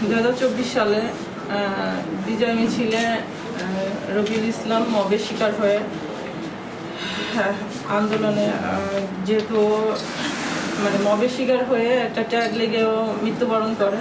দু হাজার চব্বিশ সালে বিজয় মিছিলে রবিউল ইসলাম মবের শিকার হয়ে হ্যাঁ, আন্দোলনে যেহেতু মানে মবের শিকার হয়ে একটা ট্যাগ লেগেও মৃত্যুবরণ করে।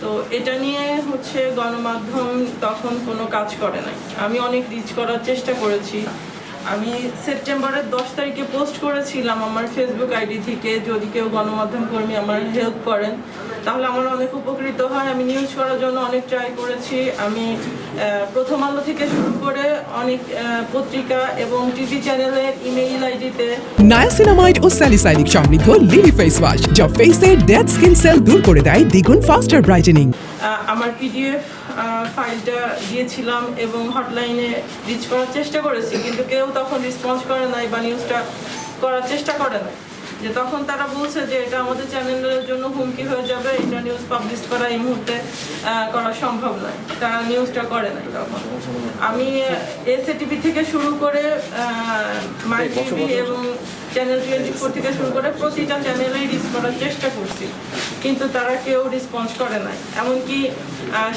তো এটা নিয়ে হচ্ছে গণমাধ্যম তখন কোনো কাজ করে নাই। আমি অনেক রিচ করার চেষ্টা করেছি। আমি সেপ্টেম্বরের দশ তারিখে পোস্ট করেছিলাম আমার ফেসবুক আইডি থেকে যদি কেউ গণমাধ্যম কর্মী আমার হেল্প করেন। তাহলে আমার অনেক উপকৃত হয়। আমি নিউজ করার জন্য অনেক ট্রাই করেছি। আমি প্রথম আলো থেকে শুরু করে অনেক পত্রিকা এবং টিভি চ্যানেলের ইমেইল আইডিতে নায়াসিনামাইড ও স্যালিসাইনিক সমৃদ্ধ লিলি ফেস ওয়াশ যা ফেসের ডেড স্কিন সেল দূর করে দেয় দ্বিগুণ ফাস্টার ব্রাইটেনিং আমার পিডিএফ ফাইলটা দিয়েছিলাম এবং হটলাইনে রিচ করার চেষ্টা করেছি কিন্তু কেউ তখন রেসপন্স করে নাই বা নিউজটা করার চেষ্টা করে নাই। যে তখন তারা বলছে যে এটা আমাদের চ্যানেলের জন্য হুমকি হয়ে যাবে এটা নিউজ পাবলিশ করা এই মুহূর্তে করা সম্ভব নয়। তারা নিউজটা করে নাই তখন। আমি এসএ টিভি থেকে শুরু করে মাই টিভি এবং চ্যানেল টোয়েন্টি ফোর থেকে শুরু করে প্রতিটা চ্যানেলেই রিচ করার চেষ্টা করছি। কিন্তু তারা কেউ রেসপন্স করে নাই। এমনকি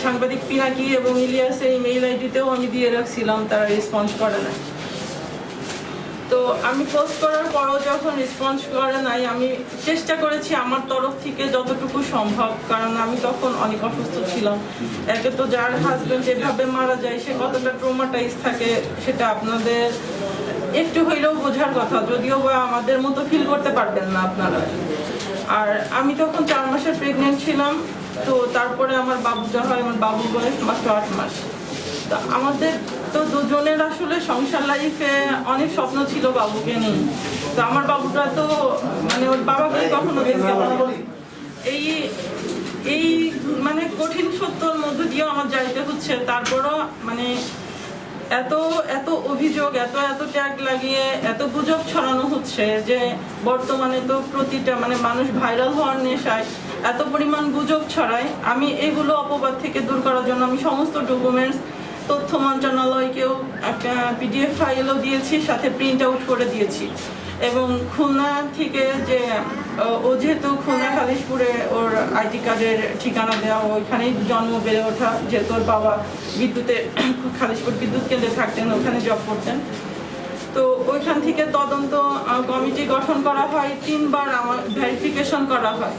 সাংবাদিক পিনাকি এবং ইলিয়াসের ইমেইল আইডিতেও আমি দিয়ে রাখছিলাম তারা রেসপন্স করে নাই। তো আমি পোস্ট করার পরও যখন রেসপন্স করে নাই, আমি চেষ্টা করেছি আমার তরফ থেকে যতটুকু সম্ভব, কারণ আমি তখন অনেক অসুস্থ ছিলাম। একে তো যার হাজবেন্ড যেভাবে মারা যায়, সে কতটা ট্রোমাটাইজ থাকে, সেটা আপনাদের একটু হইলেও বোঝার কথা। যদিও বা আমাদের মতো ফিল করতে পারবেন না আপনারা। আর আমি তখন চার মাসের প্রেগনেন্ট ছিলাম, তো তারপরে আমার বাবু যা হয় আমার বাবুর বয়স মাত্র আট মাস। তো আমাদের তো দুজনের আসলে সংসার লাইফে অনেক স্বপ্ন ছিল বাবুকে নিয়ে। তো আমার বাবুটা তো মানে ওর বাবাকে কখনো দেখতে এই এই মানে কঠিন সত্যর মধ্য দিয়েও আমার যাইতে হচ্ছে। তারপরও মানে এত এত অভিযোগ, এত এত ট্যাগ লাগিয়ে, এত গুজব ছড়ানো হচ্ছে যে বর্তমানে তো প্রতিটা মানে মানুষ ভাইরাল হওয়ার নেশায় এত পরিমাণ গুজব ছড়ায়। আমি এগুলো অপবাদ থেকে দূর করার জন্য আমি সমস্ত ডকুমেন্টস তথ্য মন্ত্রণালয়কেও একটা পিডিএফ ফাইলও দিয়েছি, সাথে প্রিন্ট আউট করে দিয়েছি। এবং খুলনা থেকে যে ও যেহেতু খুলনা খালিশপুরে ওর আইডি কার্ডের ঠিকানা দেওয়া, ওইখানেই জন্ম বেড়ে ওঠা, যেহেতু ওর বাবা বিদ্যুতে খালিশপুর বিদ্যুৎ কেন্দ্রে থাকতেন, ওখানে জব করতেন। তো ওইখান থেকে তদন্ত কমিটি গঠন করা হয়, তিনবার আমার ভেরিফিকেশন করা হয়।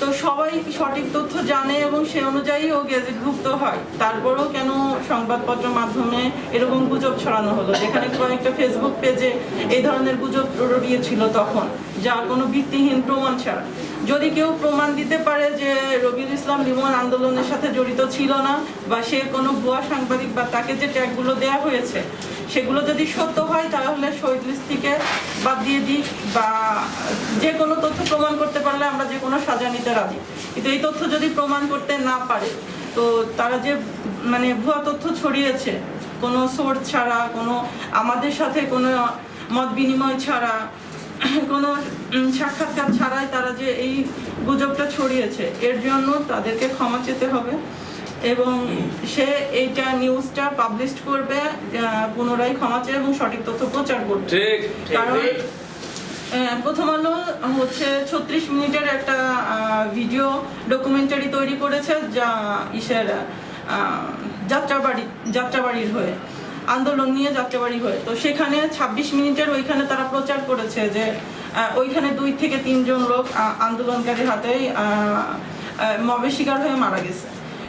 তো সবাই সঠিক তথ্য জানে এবং সে অনুযায়ী ও গেজেটভুক্ত হয়। তারপরেও কেন সংবাদপত্র মাধ্যমে এরকম গুজব ছড়ানো হলো? যেখানে কয়েকটা ফেসবুক পেজে এই ধরনের গুজব রড়িয়েছিল তখন, যা কোনো ভিত্তিহীন প্রমাণ ছাড়া। যদি কেউ প্রমাণ দিতে পারে যে রবিউল ইসলাম লিমন আন্দোলনের সাথে জড়িত ছিল না, বা সে কোনো ভুয়া সাংবাদিক বা তাকে যে ট্যাগগুলো দেওয়া হয়েছে, সেগুলো যদি সত্য হয়, তাহলে শহীদ বাদ দিয়ে দিই, বা যে কোনো তথ্য প্রমাণ করতে পারলে আমরা যে কোনো সাজা নিতে রাজি। কিন্তু এই তথ্য যদি প্রমাণ করতে না পারে, তো তারা যে মানে ভুয়া তথ্য ছড়িয়েছে, কোনো সোর্স ছাড়া, কোনো আমাদের সাথে কোনো মত বিনিময় ছাড়া কোনো সাক্ষাৎকার ছাড়াই তারা যে এই গুজবটা ছড়িয়েছে এর জন্য তাদেরকে ক্ষমা চেতে হবে। এবং সে এইটা নিউজটা পাবলিশ করবে পুনরায় ক্ষমা চেয়ে এবং সঠিক তথ্য প্রচার করবে। কারণ প্রথম আলো হচ্ছে ছত্রিশ মিনিটের একটা ভিডিও ডকুমেন্টারি তৈরি করেছে যা ইসের যাত্রাবাড়ি যাত্রাবাড়ির হয়ে। আন্দোলন নিয়ে যাত্রাবাড়ি হয়ে। তো সেখানে ২৬ মিনিটের ওইখানে তারা প্রচার করেছে যে ওইখানে দুই থেকে তিনজন লোক আন্দোলনকারীর আহ, মবের শিকার হয়ে মারা গেছে।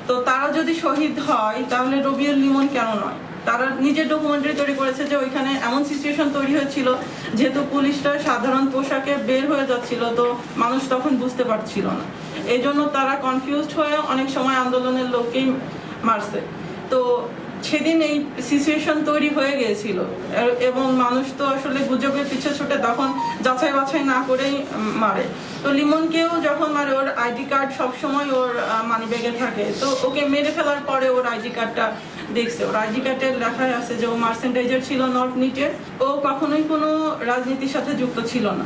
তো তারা যদি শহীদ হয় তাহলে রবিউল লিমন কেন নয়? তারা নিজের ডকুমেন্টারি তৈরি করেছে যে ওইখানে এমন সিচুয়েশন তৈরি হয়েছিল যেহেতু পুলিশরা সাধারণ পোশাকে বের হয়ে যাচ্ছিল তো মানুষ তখন বুঝতে পারছিল না। এই তারা কনফিউজড হয়ে অনেক সময় আন্দোলনের লোককেই মারছে। তো সেদিন এই সিচুয়েশন তৈরি হয়ে গিয়েছিল। এবং মানুষ তো আসলে গুজবের পিছে ছুটে তখন যাচাই বাছাই না করেই মারে। তো লিমনকেও যখন মারে, ওর আইডি কার্ড সবসময় ওর মানি ব্যাগে থাকে। তো ওকে মেরে ফেলার পরে ওর আইডি কার্ডটা দেখছে। ওর আইডি কার্ডে লেখাই আছে যে ও মার্সেন্টাইজার ছিল নর্থ নিটের ও কখনোই কোনো রাজনীতির সাথে যুক্ত ছিল না।